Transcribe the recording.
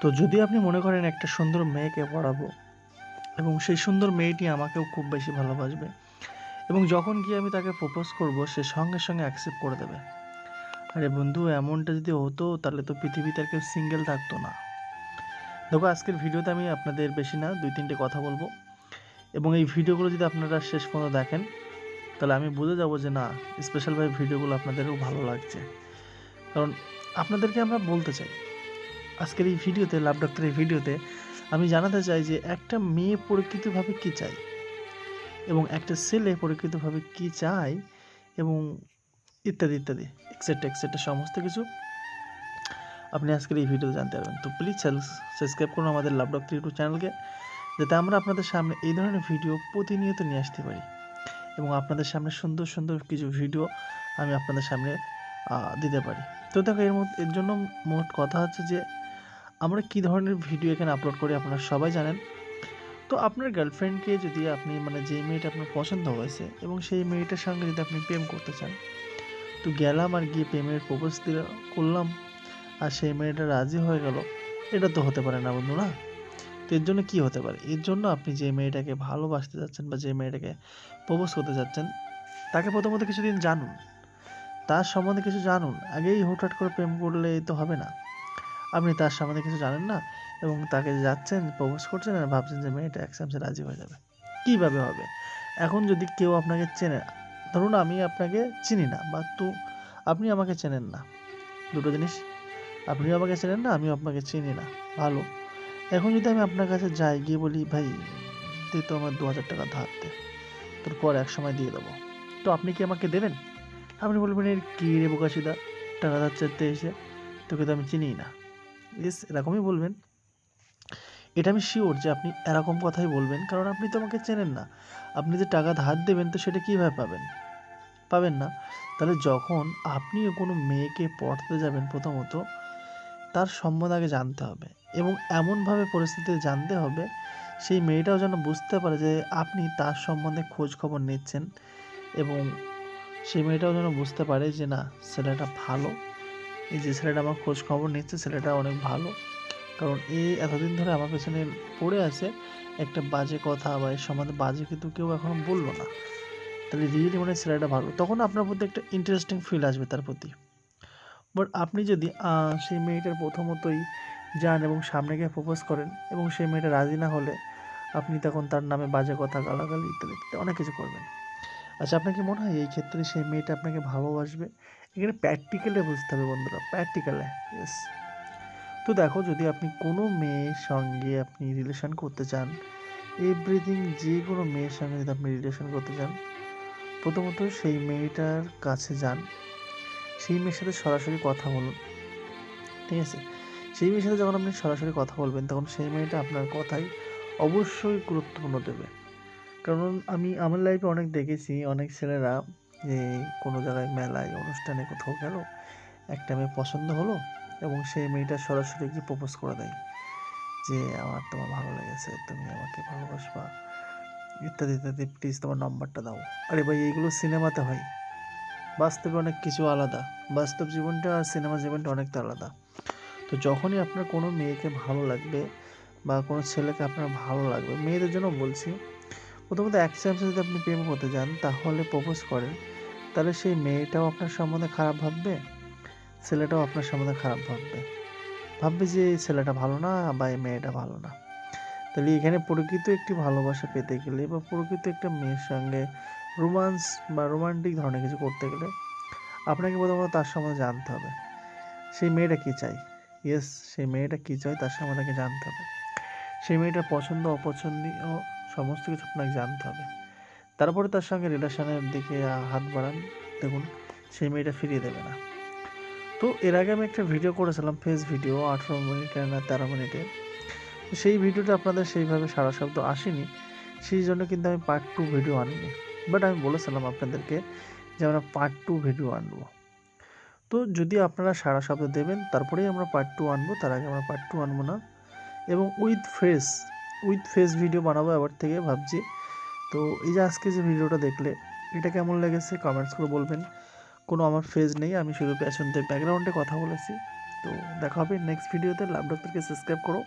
তো যদি আপনি মনে করেন একটা সুন্দর মেয়েকে পড়াবো, এবং সেই সুন্দর মেয়েটি আমাকেও খুব বেশি ভালোবাসবে, এবং যখন গিয়ে আমি তাকে প্রপোজ করব, সে সঙ্গে সঙ্গে অ্যাকসেপ্ট করে দেবে। আরে বন্ধু, এমনটা যদি হতো, তাহলে তো পৃথিবীতে আর কেউ সিঙ্গেল থাকতো না। দেখো, আজকের ভিডিওতে আমি আপনাদের বেশি না, দুই তিনটে কথা বলব। এবং এই ভিডিওগুলো যদি আপনারা শেষ পর্যন্ত দেখেন, তাহলে আমি বুঝে যাব যে না স্পেশালভাবে ভিডিওগুলো আপনাদেরও ভালো লাগছে। কারণ আপনাদেরকে আমরা বলতে চাই আজকের এই ভিডিওতে, লাভ ডাক্তার এই ভিডিওতে আমি জানাতে চাই যে একটা মেয়ে প্রকৃতভাবে কী চায়? এবং একটা ছেলে প্রকৃতভাবে কী চায়? এবং ইত্যাদি ইত্যাদি এক্সেট্রা এক্সেট্রা সমস্ত কিছু আপনি আজকের এই ভিডিওতে জানতে পারবেন। তো প্লিজ চ্যানেল সাবস্ক্রাইব করুন আমাদের লাভ ডক্টর ইউটিউব চ্যানেলকে, যাতে আমরা আপনাদের সামনে এই ধরনের ভিডিও প্রতিনিয়ত নিয়ে আসতে পারি। এবং আপনাদের সামনে সুন্দর সুন্দর কিছু ভিডিও আমি আপনাদের সামনে দিতে পারি। তো দেখো, এর মধ্যে, এর জন্য মোট কথা হচ্ছে যে আমরা কী ধরনের ভিডিও এখানে আপলোড করি আপনারা সবাই জানেন। তো আপনার গার্লফ্রেন্ডকে যদি আপনি মানে যে মেয়েটা আপনার পছন্দ হয়েছে এবং সেই মেয়েটার সঙ্গে যদি আপনি প্রেম করতে চান, তো গেলাম আর গিয়ে প্রেমের প্রপোজ দিলে, করলাম। আর সেই মেয়েটা রাজি হয়ে গেল। এটা তো হতে পারে না বন্ধু না তো এর জন্য কী হতে পারে? এর জন্য আপনি যে মেয়েটাকে ভালোবাসতে যাচ্ছেন বা যে মেয়েটাকে প্রপোজ করতে যাচ্ছেন, তাকে প্রথমত কিছুদিন জানুন। তার সম্বন্ধে কিছু জানুন। আগেই হুটহাট করে প্রেম করলে তো হবে না। আপনি তার সম্বন্ধে কিছু জানেন না এবং তাকে যাচ্ছেন, প্রপোজ করছেন আর ভাবছেন যে মেয়েটা একসামসে রাজি হয়ে যাবে। কীভাবে হবে? এখন যদি কেউ আপনাকে চেনে, ধরুন আমি আপনাকে চিনি না বা তো আপনি আমাকে চেনেন না। দুটো জিনিস, আপনিও আমাকে চেনেন না, আমিও আপনাকে চিনি না। ভালো। এখন যদি আমি আপনার কাছে যাই, গিয়ে বলি, ভাই তুই তো আমার দু হাজার টাকা ধার দে, তোর পর এক সময় দিয়ে দেবো। তো আপনি কি আমাকে দেবেন? আপনি বলবেন, এর কী রে বোকাশিদা টাকা ধার চাইতে এসে তোকে তো আমি চিনিই না। ইস এরকমই বলবেন। এটা আমি শিওর যে আপনি এরকম কথাই বলবেন, কারণ আপনি তো আমাকে চেনেন না। আপনি যে টাকা ধার দেবেন, তো সেটা কীভাবে পাবেন? পাবেন না। তাহলে যখন আপনিও কোনো মেয়েকে পড়তে যাবেন প্রথমত, তার সম্বন্ধে আগে জানতে হবে এবং এমনভাবে পরিস্থিতি জানতে হবে, সেই মেয়েটাও যেন বুঝতে পারে যে আপনি তার সম্বন্ধে খোঁজ খবর নিচ্ছেন এবং সেই মেয়েটাও যেন বুঝতে পারে যে না, ছেলেটা ভালো। এই যে ছেলেটা আমার খোঁজ খবর নিচ্ছে, ছেলেটা অনেক ভালো। কারণ এ এতদিন ধরে আমার পেছনে পড়ে আছে, একটা বাজে কথা বা এর সম্বন্ধে বাজে কিন্তু কেউ এখনও বলল না। তাহলে রিয়েলি মানে ছেলেটা ভালো। তখন আপনার প্রতি একটা ইন্টারেস্টিং ফিল আসবে তার প্রতি। বাট আপনি যদি সেই মেয়েটার প্রথমতই যান এবং সামনে গিয়ে প্রপোজ করেন এবং সেই মেয়েটা রাজি না হলে, আপনি তখন তার নামে বাজে কথা গালাগালি ইত্যাদি অনেক কিছু করবেন। আচ্ছা আপনার কি মনে হয় এই ক্ষেত্রে সেই মেয়েটা আপনাকে ভালোবাসবে? এখানে প্র্যাকটিক্যালে বুঝতে হবে বন্ধুরা প্র্যাকটিক্যালে ইয়েস তো দেখো, যদি আপনি কোনো মেয়ের সঙ্গে আপনি রিলেশন করতে চান এভরিথিং যে কোনো মেয়ের সঙ্গে যদি আপনি রিলেশন করতে চান, প্রথমত সেই মেয়েটার কাছে যান। সেই মেয়ের সাথে সরাসরি কথা বলুন, ঠিক আছে? সেই মেয়ের সাথে যখন আপনি সরাসরি কথা বলবেন, তখন সেই মেয়েটা আপনার কথাই অবশ্যই গুরুত্বপূর্ণ দেবে। কারণ আমি, আমার লাইফে অনেক দেখেছি, অনেক ছেলেরা যে কোনো জায়গায় মেলায়, অনুষ্ঠানে কোথাও গেল, একটা মেয়ে পছন্দ হলো এবং সেই মেয়েটা সরাসরি গিয়ে প্রপোজ করে দেয় যে, আমার তোমার ভালো লেগেছে, তুমি আমাকে ভালোবাসবা। ইত্যাদি ইত্যাদি প্লিজ তোমার নাম্বারটা দাও। আরে ভাই, এইগুলো সিনেমাতে হয়। বাস্তবে অনেক কিছু আলাদা। বাস্তব জীবনটা আর সিনেমা জীবনটা অনেকটা আলাদা। তো যখনই আপনার কোনো মেয়েকে ভালো লাগবে বা কোনো ছেলেকে আপনার ভালো লাগবে, মেয়েদের জন্য বলছি প্রথমত এক চান্সে যদি আপনি প্রেম করতে যান, তাহলে প্রপোজ করেন। তাহলে সেই মেয়েটাও আপনার সম্বন্ধে খারাপ ভাববে, ছেলেটাও আপনার সম্বন্ধে খারাপ ভাববে। ভাববে যে ছেলেটা ভালো না বা এই মেয়েটা ভালো না। তাহলে এখানে প্রকৃত একটি ভালোবাসা পেতে গেলে বা প্রকৃত একটা মেয়ের সঙ্গে রোমান্স বা রোমান্টিক ধরনের কিছু করতে গেলে আপনাকে প্রথমত তার সম্বন্ধে জানতে হবে, সেই মেয়েটা কী চাই ইয়েস সেই মেয়েটা কী চায়? তার সম্বন্ধে জানতে হবে। সেই মেয়েটার পছন্দ, অপছন্দীয় সমস্ত কিছু আপনাকে জানতে হবে। তারপরে তার সঙ্গে রিলেশনের দিকে হাত বাড়ান। দেখুন, সেই মেয়েটা ফিরিয়ে দেবে না। তো এর আগে আমি একটা ভিডিও করেছিলাম, ফেস ভিডিও, আঠেরো মিনিটের না তেরো মিনিটের। সেই ভিডিওটা আপনাদের সেইভাবে সারা শব্দ আসেনি। সেই জন্য কিন্তু আমি পার্ট টু ভিডিও আনিনি। বাট আমি বলেছিলাম আপনাদেরকে যে আমরা পার্ট টু ভিডিও আনব। তো যদি আপনারা সারা শব্দ দেবেন, তারপরেই আমরা পার্ট টু আনব। তার আগে আমরা পার্ট টু আনব না। এবং with face with face video বানাবো এবার থেকে ভাবছি। তো এই যে আজকে যে ভিডিওটা দেখলে, এটা কেমন লেগেছে কমেন্টস করে বলবেন। কোনো আমার ফেজ নেই, আমি শুধু প্যাশনদের ব্যাকগ্রাউন্ডে কথা বলেছি। তো দেখা হবে নেক্সট ভিডিওতে লাভ ডক্টরকে সাবস্ক্রাইব করো।